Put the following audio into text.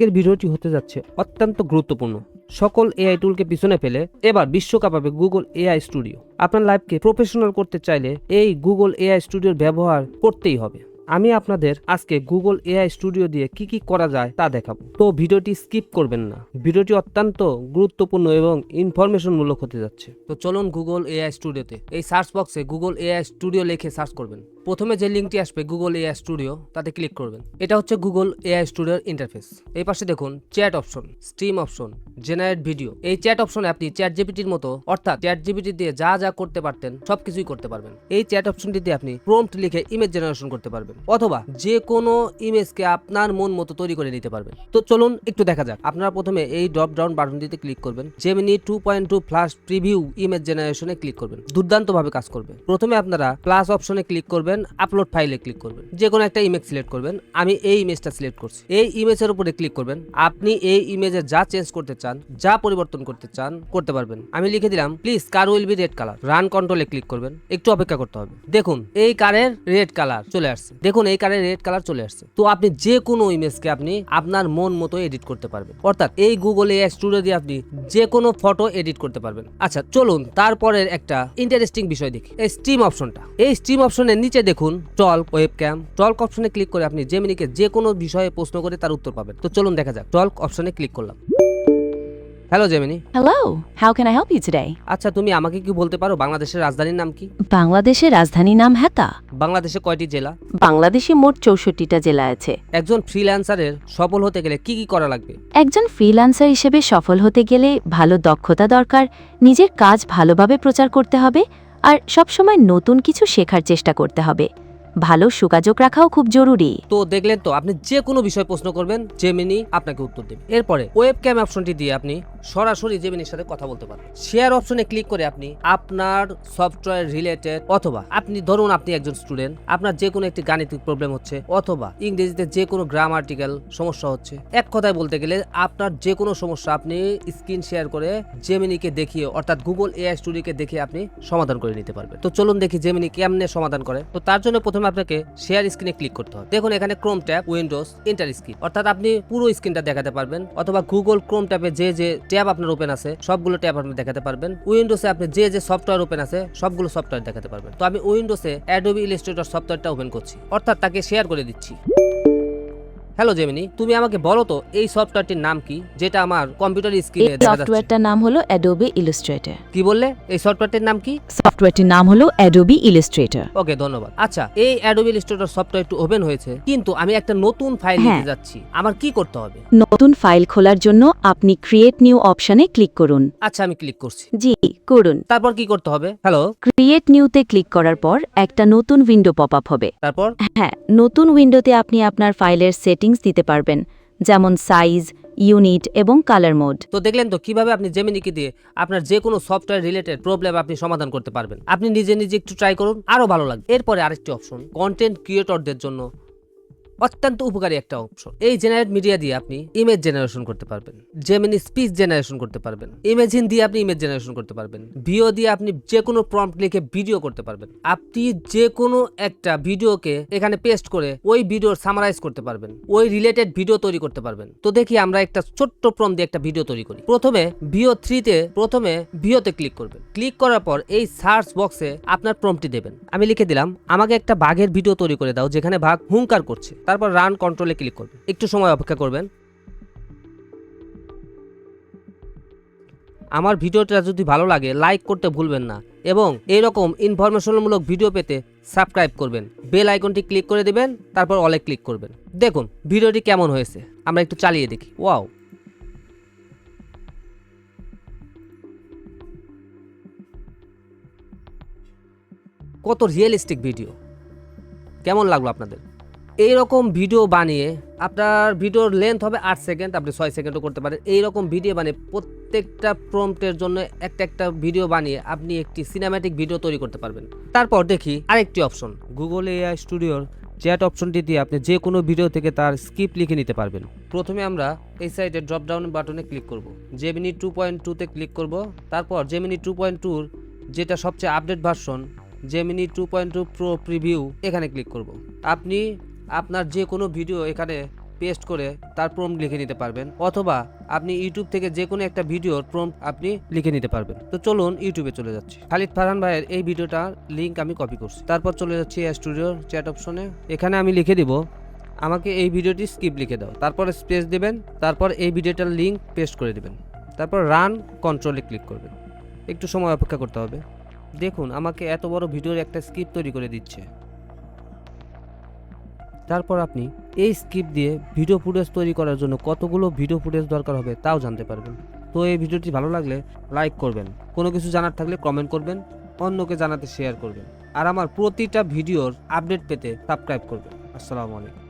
আজকের ভিডিওটি হতে যাচ্ছে অত্যন্ত গুরুত্বপূর্ণ। সকল এআই টুলকে পিছনে ফেলে এবার বিশ্বকাপ হবে গুগল এআই স্টুডিও। আপনার লাইফকে প্রফেশনাল করতে চাইলে এই গুগল এআই স্টুডিওর ব্যবহার করতেই হবে। আমি আপনাদের আজকে গুগল এআই স্টুডিও দিয়ে কি কি করা যায় তা দেখাবো। তো ভিডিওটি স্কিপ করবেন না। ভিডিওটি অত্যন্ত গুরুত্বপূর্ণ এবং ইনফরমেশনমূলক হতে যাচ্ছে। তো চলুন গুগল এআই স্টুডিওতে এই সার্চ বক্সে গুগল এআই স্টুডিও লিখে সার্চ করবেন। প্রথমে যে লিঙ্কটি আসবে গুগল এআই স্টুডিও তাতে ক্লিক করবেন। এটা হচ্ছে গুগল এআই স্টুডিওর ইন্টারফেস এই পাশে দেখুন chat option stream option generate video এই চ্যাট অপশনে আপনি চ্যাট জিপিটির মতো, অর্থাৎ চ্যাট জিপিটি দিয়ে যা যা করতে পারতেন, সবকিছুই করতে পারবেন। এই চ্যাট অপশনটি দিয়ে আপনি প্রম্পট লিখে ইমেজ জেনারেশন করতে পারবেন। অথবা যে কোনো ইমেজকে আপনার মন মতো তৈরি করে নিতে পারবেন। তো চলুন একটু দেখা যাক। আপনারা প্রথমে এই ড্রপ ডাউন বাটনটিতে ক্লিক করবেন। Gemini two point two flash preview image জেনারেশনে ক্লিক করবেন। দুর্দান্তভাবে কাজ করবে। প্রথমে আপনারা প্লাস অপশনে ক্লিক করবেন আপলোড ফাইলে ক্লিক করবেন। যে কোনো একটা ইমেজ সিলেক্ট করবেন। আমি এই ইমেজটা সিলেক্ট করছি। এই ইমেজের উপরে ক্লিক করবেন। আপনি এই ইমেজে যা চেঞ্জ করতে চান, যা পরিবর্তন করতে চান, করতে পারবেন। আমি লিখে দিলাম please car will be red colour run কন্ট্রোলে ক্লিক করবেন। একটু অপেক্ষা করতে হবে। দেখুন, এই কারের রেড কালার চলে আসছে। দেখুন, এই কারের রেড কালার চলে আসছে। তো আপনি যে কোনো ইমেজকে আপনি আপনার মন মতো এডিট করতে পারবেন। অর্থাৎ এই গুগল এআই স্টুডিও দিয়ে আপনি যে কোনো ফটো এডিট করতে পারবেন। আচ্ছা চলুন তারপরের একটা ইন্টারেস্টিং বিষয় দেখি। এই স্ট্রিম অপশনটা এই স্ট্রিম অপশনের নিচে দেখুন টল ওয়েব ক্যাম টল্ক অপশনে ক্লিক করে আপনি জেমিনিকে যে কোনো বিষয়ে প্রশ্ন করে তার উত্তর পাবেন। তো চলুন দেখা যাক টল্ক অপশনে ক্লিক করলাম। Hello Gemini Hello, how can I help you today? আচ্ছা তুমি আমাকে কি বলতে পারো? বাংলাদেশের রাজধানীর নাম কি? বাংলাদেশের রাজধানী নাম হেতা। বাংলাদেশে কয়টি জেলা? বাংলাদেশে মোট চৌষট্টিটা জেলা আছে। একজন ফ্রিল্যান্সারের সফল হতে গেলে কি কি করা লাগবে? একজন ফ্রিল্যান্সার হিসেবে সফল হতে গেলে ভালো দক্ষতা দরকার নিজের কাজ ভালোভাবে প্রচার করতে হবে আর সবসময় নতুন কিছু শেখার চেষ্টা করতে হবে। ভালো যোগাযোগ রাখাও খুব জরুরি। তো দেখলেন তো আপনি যে কোনো বিষয়ে প্রশ্ন করবেন জেমিনি আপনাকে উত্তর দেবে। এরপরে ওয়েব ক্যাম অপশনটি দিয়ে আপনি সরাসরি জেমিনির সাথে কথা বলতে পারবেন। শেয়ার অপশনে ক্লিক করে আপনি আপনার সফটওয়্যার রিলেটেড অথবা আপনি ধরুন আপনি একজন স্টুডেন্ট আপনার যে কোনো একটি গাণিতিক প্রবলেম হচ্ছে অথবা ইংরেজিতে যে কোনো গ্রাম আর্টিকেল সমস্যা হচ্ছে। এক কথায় বলতে গেলে আপনার যে কোনো সমস্যা আপনি স্ক্রিন শেয়ার করে জেমিনিকে দেখিয়ে অর্থাৎ গুগল এআই স্টুডিওকে দেখিয়ে আপনি সমাধান করে নিতে পারবেন। তো চলুন দেখি জেমিনি কেমনে সমাধান করে। তো তার জন্য প্রথমে আপনাকে শেয়ার স্ক্রিনে ক্লিক করতে হবে। দেখুন এখানে Chrome tab windows entire screen অর্থাৎ আপনি পুরো স্ক্রিনটা দেখাতে পারবেন অথবা গুগল ক্রোম ট্যাবে যে যে ট্যাব আপনার ওপেন আছে, সবগুলো ট্যাব আপনি দেখাতে পারবেন। উইন্ডোসে আপনি যে যে সফটওয়্যার ওপেন আছে, সবগুলো সফটওয়্যার দেখাতে পারবেন। তো আমি উইন্ডোসে অ্যাডোবি ইলিস্ট্রেটর সফটওয়্যারটা ওপেন করছি। অর্থাৎ তাকে শেয়ার করে দিচ্ছি। হ্যালো জেমিনি তুমি আমাকে বলো তো এই সফটওয়্যারটির নাম কি যেটা আমার কম্পিউটার স্ক্রিনে দেখা যাচ্ছে? সফটওয়্যারটার নাম হলো অ্যাডোবি ইলাস্ট্রেটর কি বললে? এই সফটওয়্যারটির নাম কি? সফটওয়্যারটির নাম হলো অ্যাডোবি ইলাস্ট্রেটর ওকে ধন্যবাদ। আচ্ছা এই অ্যাডোবি ইলাস্ট্রেটর সফটওয়্যারটি ওপেন হয়েছে কিন্তু আমি একটা নতুন ফাইল নিতে হ্যাঁ। যাচ্ছি। আমার কি করতে হবে? নতুন ফাইল খোলার জন্য আপনি ক্রিয়েট নিউ অপশনে ক্লিক করুন। আচ্ছা আমি ক্লিক করছি। জি করুন। তারপর কি করতে হবে? হ্যালো ক্রিয়েট নিউতে ক্লিক করার পর একটা নতুন উইন্ডো পপ আপ হবে। তারপর? হ্যাঁ নতুন উইন্ডোতে আপনি আপনার ফাইলের সেটিংস দিতে পারবেন, যেমন সাইজ, ইউনিট এবং কালার মোড। তো দেখলেন তো কীভাবে আপনি জেমিনিকে দিয়ে আপনার যে কোনো সফটওয়্যার রিলেটেড প্রবলেম আপনি সমাধান করতে পারবেন। আপনি নিজে নিজে একটু ট্রাই করুন, আরও ভালো লাগবে। এরপরে আরেকটি অপশন কন্টেন্ট ক্রিয়েটরদের জন্য অত্যন্ত উপকারী একটা অপশন এই জেনারেট মিডিয়া দিয়ে আপনি ইমেজ জেনারেশন করতে পারবেন। জেমিনি স্পিচ জেনারেশন করতে পারবেন। ইমেজিন দিয়ে আপনি ইমেজ জেনারেশন করতে পারবেন। ভিও দিয়ে আপনি যে কোনো প্রম্পট লিখে ভিডিও করতে পারবেন। আপনি যে কোনো একটা ভিডিওকে এখানে পেস্ট করে ওই ভিডিওর সামারাইজ করতে পারবেন। ওই রিলেটেড ভিডিও তৈরি করতে পারবেন। তো দেখি আমরা একটা ছোট্ট প্রম দিয়ে একটা ভিডিও তৈরি করি। প্রথমে ভিও থ্রিতে প্রথমে ভিওতে ক্লিক করবেন। ক্লিক করার পর এই সার্চ বক্সে আপনার প্রমটি দেবেন। আমি লিখে দিলাম, আমাকে একটা বাঘের ভিডিও তৈরি করে দাও, যেখানে বাঘ হুঙ্কার করছে। তারপর রান কন্ট্রোলে ক্লিক করবেন। একটু সময় অপেক্ষা করবেন। আমার ভিডিওটা যদি ভালো লাগে লাইক করতে ভুলবেন না এবং এইরকম ইনফরমেশনমূলক ভিডিও পেতে সাবস্ক্রাইব করবেন। বেল আইকনটি ক্লিক করে দিবেন, তারপর অলে ক্লিক করবেন। দেখুন ভিডিওটি কেমন হয়েছে। আমরা একটু চালিয়ে দেখি। ওয়াও কত রিয়েলিস্টিক ভিডিও কেমন লাগল আপনাদের? এই রকম ভিডিও বানিয়ে আপনার ভিডিওর লেন্থ হবে আট সেকেন্ড আপনি ছয় সেকেন্ডও করতে পারেন। এই রকম ভিডিও বানিয়ে প্রত্যেকটা প্রম্পটের জন্য একটা একটা ভিডিও বানিয়ে আপনি একটি সিনেম্যাটিক ভিডিও তৈরি করতে পারবেন। তারপর দেখি আরেকটি অপশন গুগল এআই স্টুডিওর চ্যাট অপশনটি দিয়ে আপনি যে কোনো ভিডিও থেকে তার স্ক্রিপ্ট লিখে নিতে পারবেন। প্রথমে আমরা এই সাইডে ড্রপ ডাউন বাটনে ক্লিক করব। জেমিনি টু পয়েন্ট টুতে ক্লিক করব। তারপর জেমিনি টু পয়েন্ট টুর যেটা সবচেয়ে update version Gemini two point two pro preview এখানে ক্লিক করব। আপনি আপনার যে কোনো ভিডিও এখানে পেস্ট করে তার প্রম্পট লিখে নিতে পারবেন, অথবা আপনি ইউটিউব থেকে যে কোনো একটা ভিডিওর প্রম্পট আপনি লিখে নিতে পারবেন। তো চলুন ইউটিউবে চলে যাচ্ছি। খালিদ ফারহান ভাইয়ের এই ভিডিওটার লিঙ্ক আমি কপি করছি। তারপর চলে যাচ্ছি স্টুডিওর চ্যাট অপশনে এখানে আমি লিখে দিব, আমাকে এই ভিডিওটি স্কিপ লিখে দাও। তারপর স্পেস দেবেন, তারপর এই ভিডিওটার লিঙ্ক পেস্ট করে দেবেন। তারপর রান কন্ট্রোলে ক্লিক করবেন। একটু সময় অপেক্ষা করতে হবে। দেখুন, আমাকে এত বড় ভিডিওর একটা স্কিপ তৈরি করে দিচ্ছে। তারপর আপনি এই স্কিপ দিয়ে ভিডিও ফুটেজ তৈরি করার জন্য কতগুলো ভিডিও ফুটেজ দরকার হবে তাও জানতে পারবেন। তো এই ভিডিওটি ভালো লাগলে লাইক করবেন, কোনো কিছু জানার থাকলে কমেন্ট করবেন, অন্যকে জানাতে শেয়ার করবেন, আর আমার প্রতিটা ভিডিওর আপডেট পেতে সাবস্ক্রাইব করবেন। আসসালামু আলাইকুম।